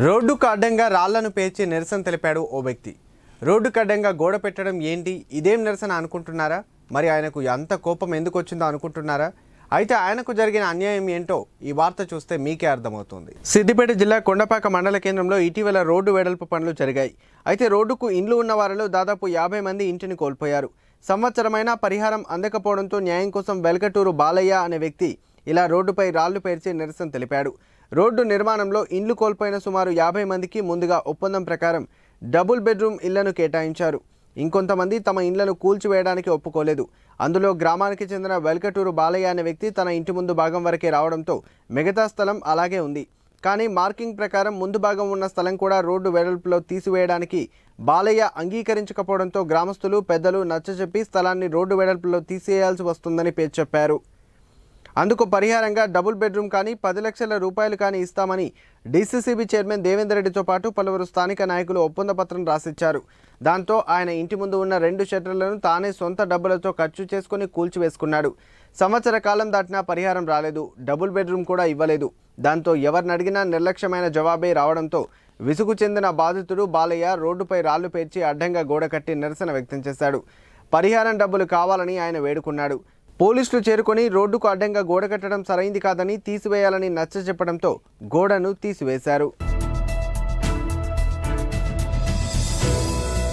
రోడ్డుకు అడ్డంగా రాళ్ళను పేర్చి నిరసన తెలిపాడు ఓ వ్యక్తి. రోడ్డుకు అడ్డంగా గోడ పెట్టడం ఏంటి? ఇదేం నిరసన అనుకుంటున్నారా? మరి ఆయనకు ఎంత కోపం ఎందుకు వచ్చిందో అనుకుంటున్నారా? అయితే ఆయనకు జరిగిన అన్యాయం ఏంటో ఈ వార్త చూస్తే మీకే అర్థమవుతుంది. సిద్దిపేట జిల్లా కొండపాక మండల కేంద్రంలో ఇటీవల రోడ్డు వెడల్పు పనులు జరిగాయి. అయితే రోడ్డుకు ఇండ్లు ఉన్న వారిలో దాదాపు యాభై మంది ఇంటిని కోల్పోయారు. సంవత్సరమైన పరిహారం అందకపోవడంతో న్యాయం కోసం వెలకటూరు బాలయ్య అనే వ్యక్తి ఇలా రోడ్డుపై రాళ్ళు పేర్చి నిరసన తెలిపాడు. రోడ్డు నిర్మాణంలో ఇండ్లు కోల్పోయిన సుమారు యాభై మందికి ముందుగా ఒప్పందం ప్రకారం డబుల్ బెడ్రూమ్ ఇళ్ళను కేటాయించారు. ఇంకొంతమంది తమ ఇండ్లను కూల్చివేయడానికి ఒప్పుకోలేదు. అందులో గ్రామానికి చెందిన వెల్కటూరు బాలయ్య అనే వ్యక్తి తన ఇంటి ముందు భాగం వరకే రావడంతో మిగతా స్థలం అలాగే ఉంది. కానీ మార్కింగ్ ప్రకారం ముందు భాగం ఉన్న స్థలం కూడా రోడ్డు వెడల్పులో తీసివేయడానికి బాలయ్య అంగీకరించకపోవడంతో గ్రామస్తులు పెద్దలు నచ్చచెప్పి స్థలాన్ని రోడ్డు వెడల్పులో తీసేయాల్సి వస్తుందని పేరు చెప్పారు అందుకు పరిహారంగా డబుల్ బెడ్రూమ్ కానీ పది లక్షల రూపాయలు కానీ ఇస్తామని డీసీసీబీ చైర్మన్ దేవేందర్ రెడ్డితో పాటు పలువురు స్థానిక నాయకులు ఒప్పంద పత్రం రాసిచ్చారు. దాంతో ఆయన ఇంటి ముందు ఉన్న రెండు షట్టర్లను తానే సొంత డబ్బులతో ఖర్చు చేసుకుని కూల్చివేసుకున్నాడు. సంవత్సర కాలం దాటినా పరిహారం రాలేదు. డబుల్ బెడ్రూమ్ కూడా ఇవ్వలేదు. దాంతో ఎవరిని అడిగినా నిర్లక్ష్యమైన జవాబే రావడంతో విసుగు చెందిన బాధితుడు బాలయ్య రోడ్డుపై రాళ్ళు పేర్చి అడ్డంగా గోడ కట్టి నిరసన వ్యక్తం చేశాడు. పరిహారం డబ్బులు కావాలని ఆయన వేడుకున్నాడు. పోలీసులు చేరుకొని రోడ్డుకు అడ్డంగా గోడ కట్టడం సరైంది కాదని తీసివేయాలని నచ్చ చెప్పడంతో గోడను తీసివేశారు.